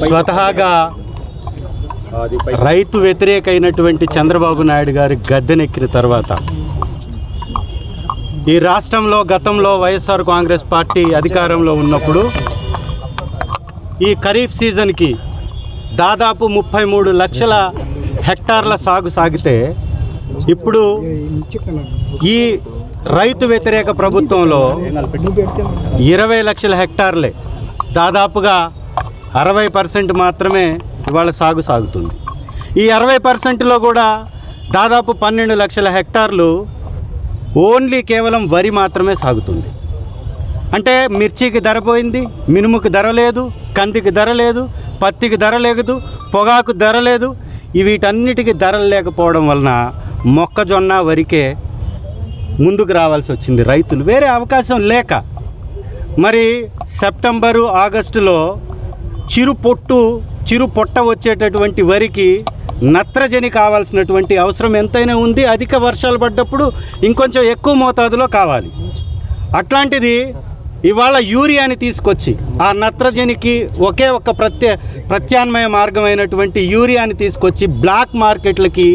స్వతహాగా రైతు వ్యతిరేక అయినటువంటి చంద్రబాబు నాయుడు గారి గద్దెనెక్కిన తర్వాత ఈ రాష్ట్రంలో గతంలో వైఎస్ఆర్ కాంగ్రెస్ పార్టీ అధికారంలో ఉన్నప్పుడు ఈ ఖరీఫ్ సీజన్కి దాదాపు ముప్పై మూడు లక్షల హెక్టార్ల సాగు సాగితే ఇప్పుడు ఈ రైతు వ్యతిరేక ప్రభుత్వంలో ఇరవై లక్షల హెక్టార్లే. దాదాపుగా అరవై పర్సెంట్ మాత్రమే ఇవాళ సాగు సాగుతుంది. ఈ అరవై పర్సెంట్లో కూడా దాదాపు పన్నెండు లక్షల హెక్టార్లు ఓన్లీ కేవలం వరి మాత్రమే సాగుతుంది. అంటే మిర్చికి ధర పోయింది మినుముకి ధర లేదు కందికి ధర లేదు పత్తికి ధర లేదు పొగాకు ధర లేదు. వీటన్నిటికీ ధరలు లేకపోవడం వలన మొక్కజొన్న వరికే ముందుకు రావాల్సి వచ్చింది. రైతులు వేరే అవకాశం లేక మరి సెప్టెంబరు ఆగస్టులో చిరు పొట్టు చిరు పొట్ట వచ్చేటటువంటి వరికి నత్రజని కావాల్సినటువంటి అవసరం ఎంతైనా ఉంది. అధిక వర్షాలు పడ్డప్పుడు ఇంకొంచెం ఎక్కువ మోతాదులో కావాలి. అట్లాంటిది ఇవాళ యూరియాని తీసుకొచ్చి ఆ నత్రజనికి ఒకే ఒక ప్రత్య ప్రత్యామ్నాయ మార్గమైనటువంటి యూరియాని తీసుకొచ్చి బ్లాక్ మార్కెట్లకి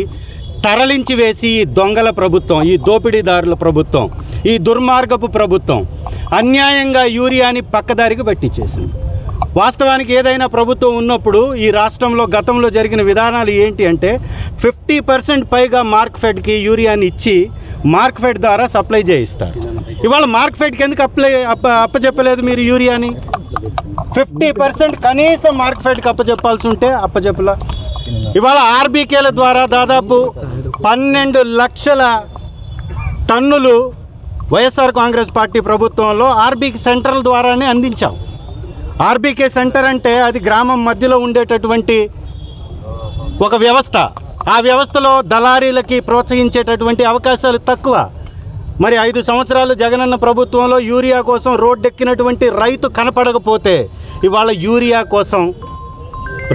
తరలించి వేసి ఈ దొంగల ప్రభుత్వం ఈ దోపిడీదారుల ప్రభుత్వం ఈ దుర్మార్గపు ప్రభుత్వం అన్యాయంగా యూరియాని పక్కదారికి పట్టించేసింది వాస్తవానికి ఏదైనా ప్రభుత్వం ఉన్నప్పుడు ఈ రాష్ట్రంలో గతంలో జరిగిన విధానాలు ఏంటి అంటే ఫిఫ్టీ పర్సెంట్ పైగా మార్క్ఫెడ్కి యూరియాని ఇచ్చి మార్క్ఫెడ్ ద్వారా సప్లై చేయిస్తారు. ఇవాళ మార్క్ఫెడ్కి ఎందుకు అప్లై అప్ప అప్పచెప్పలేదు మీరు యూరియాని? ఫిఫ్టీ పర్సెంట్ కనీసం మార్క్ఫెడ్కి అప్పచెప్పాల్సి ఉంటే అప్పచెప్పలా. ఇవాళ ఆర్బీకేల ద్వారా దాదాపు పన్నెండు లక్షల టన్నులు వైఎస్ఆర్ కాంగ్రెస్ పార్టీ ప్రభుత్వంలో ఆర్బీకి సెంటర్ల ద్వారానే అందించాం. ఆర్బీకే సెంటర్ అంటే అది గ్రామం మధ్యలో ఉండేటటువంటి ఒక వ్యవస్థ. ఆ వ్యవస్థలో దళారీలకి ప్రోత్సహించేటటువంటి అవకాశాలు తక్కువ. మరి ఐదు సంవత్సరాలు జగనన్న ప్రభుత్వంలో యూరియా కోసం రోడ్డెక్కినటువంటి రైతు కనపడకపోతే ఇవాళ యూరియా కోసం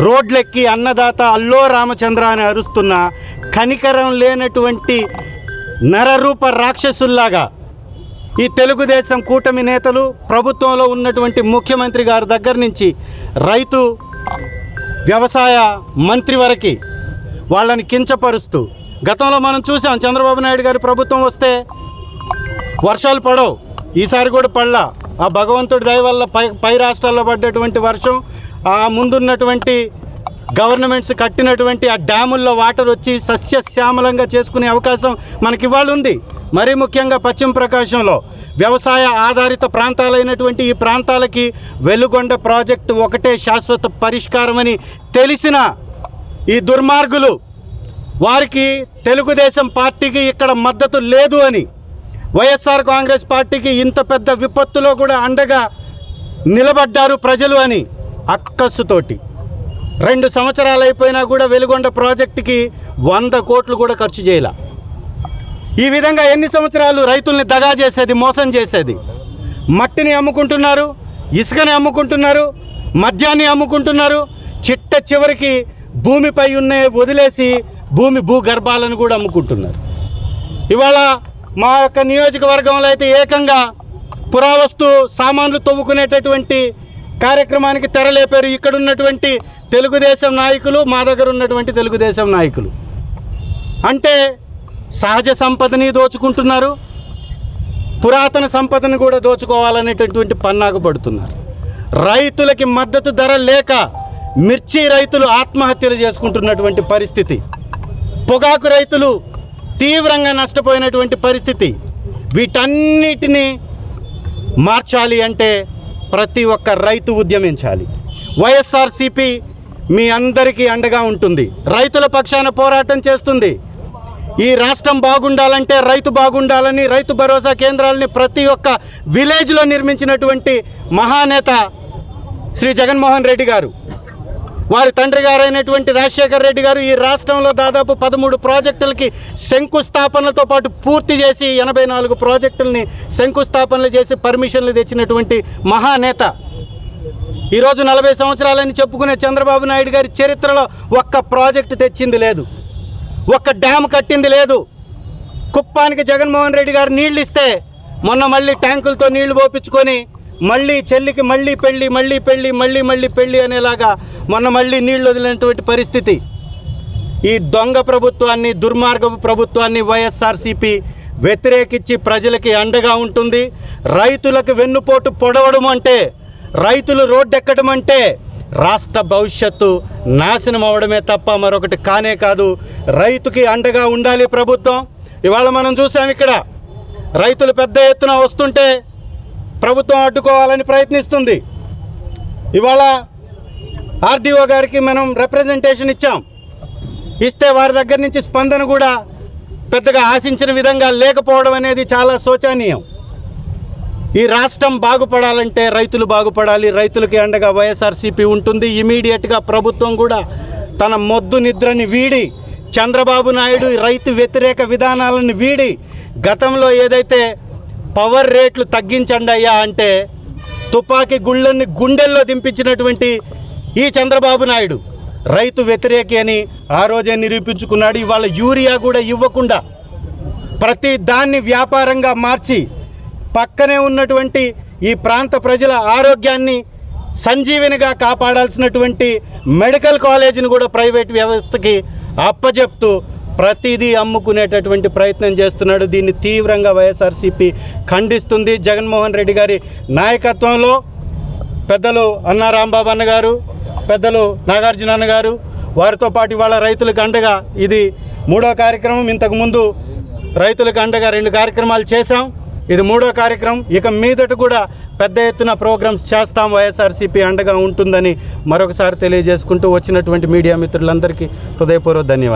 రోడ్లెక్కి అన్నదాత అల్లో రామచంద్ర అని అరుస్తున్న కనికరం లేనటువంటి నరరూప రాక్షసుల్లాగా ఈ తెలుగుదేశం కూటమి నేతలు ప్రభుత్వంలో ఉన్నటువంటి ముఖ్యమంత్రి గారి దగ్గర నుంచి రైతు వ్యవసాయ మంత్రి వరకు వాళ్ళని కించపరుస్తూ గతంలో మనం చూసాం చంద్రబాబు నాయుడు గారి ప్రభుత్వం వస్తే వర్షాలు పడవు. ఈసారి కూడా పడలా. ఆ భగవంతుడి దయ వల్ల పై పై రాష్ట్రాల్లో పడ్డటువంటి వర్షం ఆ ముందున్నటువంటి గవర్నమెంట్స్ కట్టినటువంటి ఆ డ్యాముల్లో వాటర్ వచ్చి సస్యశ్యామలంగా చేసుకునే అవకాశం మనకి ఇవాళ ఉంది. మరీ ముఖ్యంగా పశ్చిమ ప్రకాశంలో వ్యవసాయ ఆధారిత ప్రాంతాలైనటువంటి ఈ ప్రాంతాలకి వెలుగొండ ప్రాజెక్టు ఒకటే శాశ్వత పరిష్కారమని తెలిసిన ఈ దుర్మార్గులు వారికి తెలుగుదేశం పార్టీకి ఇక్కడ మద్దతు లేదు అని వైఎస్ఆర్ కాంగ్రెస్ పార్టీకి ఇంత పెద్ద విపత్తులో కూడా అండగా నిలబడ్డారు ప్రజలు అని అక్కస్సుతోటి రెండు సంవత్సరాలు అయిపోయినా కూడా వెలుగొండ ప్రాజెక్టుకి వంద కోట్లు కూడా ఖర్చు చేయాల. ఈ విధంగా ఎన్ని సంవత్సరాలు రైతుల్ని దగా చేసేది మోసం చేసేది? మట్టిని అమ్ముకుంటున్నారు ఇసుకని అమ్ముకుంటున్నారు మద్యాన్ని అమ్ముకుంటున్నారు చిట్ట చివరికి భూమిపై ఉన్న వదిలేసి భూమి భూగర్భాలను కూడా అమ్ముకుంటున్నారు. ఇవాళ మా యొక్క నియోజకవర్గంలో అయితే ఏకంగా పురావస్తు సామాన్లు తవ్వుకునేటటువంటి కార్యక్రమానికి తెరలేపారు ఇక్కడ ఉన్నటువంటి తెలుగుదేశం నాయకులు మా దగ్గర ఉన్నటువంటి తెలుగుదేశం నాయకులు. అంటే సహజ సంపదని దోచుకుంటున్నారు పురాతన సంపదను కూడా దోచుకోవాలనేటటువంటి పన్నాకు పడుతున్నారు. రైతులకి మద్దతు ధర లేక మిర్చి రైతులు ఆత్మహత్యలు చేసుకుంటున్నటువంటి పరిస్థితి. పొగాకు రైతులు తీవ్రంగా నష్టపోయినటువంటి పరిస్థితి. వీటన్నిటినీ మార్చాలి అంటే ప్రతి ఒక్క రైతు ఉద్యమించాలి. వైఎస్ఆర్సిపి మీ అందరికీ అండగా ఉంటుంది. రైతుల పక్షాన పోరాటం చేస్తుంది. ఈ రాష్ట్రం బాగుండాలంటే రైతు బాగుండాలని రైతు భరోసా కేంద్రాలని ప్రతి ఒక్క విలేజ్లో నిర్మించినటువంటి మహానేత శ్రీ జగన్మోహన్ రెడ్డి గారు. వారి తండ్రి గారైనటువంటి రాజశేఖర రెడ్డి గారు ఈ రాష్ట్రంలో దాదాపు పదమూడు ప్రాజెక్టులకి శంకుస్థాపనలతో పాటు పూర్తి చేసి ఎనభై నాలుగు ప్రాజెక్టుల్ని శంకుస్థాపనలు చేసి పర్మిషన్లు తెచ్చినటువంటి మహానేత. ఈరోజు నలభై సంవత్సరాలని చెప్పుకునే చంద్రబాబు నాయుడు గారి చరిత్రలో ఒక్క ప్రాజెక్టు తెచ్చింది లేదు. ఒక్క డ్యామ్ కట్టింది లేదు. కుప్పానికి జగన్మోహన్ రెడ్డి గారు నీళ్ళు ఇస్తే మొన్న మళ్ళీ ట్యాంకులతో నీళ్ళు పోపించుకొని మళ్ళీ చెల్లికి మళ్ళీ పెళ్ళి మళ్ళీ పెళ్ళి మళ్ళీ మళ్ళీ పెళ్ళి అనేలాగా మొన్న మళ్ళీ నీళ్ళు వదిలినటువంటి పరిస్థితి. ఈ దొంగ ప్రభుత్వాన్ని దుర్మార్గపు ప్రభుత్వాన్ని వైఎస్ఆర్సీపీ వ్యతిరేకించి ప్రజలకి అండగా ఉంటుంది. రైతులకు వెన్నుపోటు పొడవడం అంటే రైతులు రోడ్డెక్కడం అంటే రాష్ట్ర భవిష్యత్తు నాశనం అవడమే తప్ప మరొకటి కానే కాదు. రైతుకి అండగా ఉండాలి ప్రభుత్వం. ఇవాళ మనం చూసాం ఇక్కడ రైతులు పెద్ద ఎత్తున వస్తుంటే ప్రభుత్వం అడ్డుకోవాలని ప్రయత్నిస్తుంది. ఇవాళ ఆర్డీఓ గారికి మనం రిప్రజెంటేషన్ ఇచ్చాం. ఇస్తే వారి దగ్గర నుంచి స్పందన కూడా పెద్దగా ఆశించిన విధంగా లేకపోవడం అనేది చాలా శోచనీయం. ఈ రాష్ట్రం బాగుపడాలంటే రైతులు బాగుపడాలి రైతులకి అండగా వైఎస్ఆర్సీపీ ఉంటుంది. ఇమీడియట్గా ప్రభుత్వం కూడా తన మొద్దు నిద్రని వీడి చంద్రబాబు నాయుడు రైతు వ్యతిరేక విధానాలను వీడి గతంలో ఏదైతే పవర్ రేట్లు తగ్గించండి అయ్యా అంటే తుపాకీ గుళ్ళని గుండెల్లో దింపించినటువంటి ఈ చంద్రబాబు నాయుడు రైతు వ్యతిరేకి అని ఆ రోజే నిరూపించుకున్నాడు. ఇవాళ యూరియా కూడా ఇవ్వకుండా ప్రతి దాన్ని వ్యాపారంగా మార్చి పక్కనే ఉన్నటువంటి ఈ ప్రాంత ప్రజల ఆరోగ్యాన్ని సంజీవినిగా కాపాడాల్సినటువంటి మెడికల్ కాలేజీని కూడా ప్రైవేట్ వ్యవస్థకి అప్పజెప్తూ ప్రతిదీ అమ్ముకునేటటువంటి ప్రయత్నం చేస్తున్నాడు. దీన్ని తీవ్రంగా వైఎస్ఆర్సీపీ ఖండిస్తుంది. జగన్మోహన్ రెడ్డి గారి నాయకత్వంలో పెద్దలు అన్నా రాంబాబు అన్న గారు పెద్దలు నాగార్జున అన్న గారు వారితో పాటు ఇవాళ రైతులకు అండగా ఇది మూడో కార్యక్రమం. ఇంతకుముందు రైతులకు అండగా రెండు కార్యక్రమాలు చేశాం. ఇది మూడో కార్యక్రమం. ఇక మీదట కూడా పెద్ద ఎత్తున ప్రోగ్రామ్స్ చేస్తాం. వైఎస్ఆర్సీపీ అండగా ఉంటుందని మరొకసారి తెలియజేసుకుంటూ వచ్చినటువంటి మీడియా మిత్రులందరికీ హృదయపూర్వక ధన్యవాదాలు.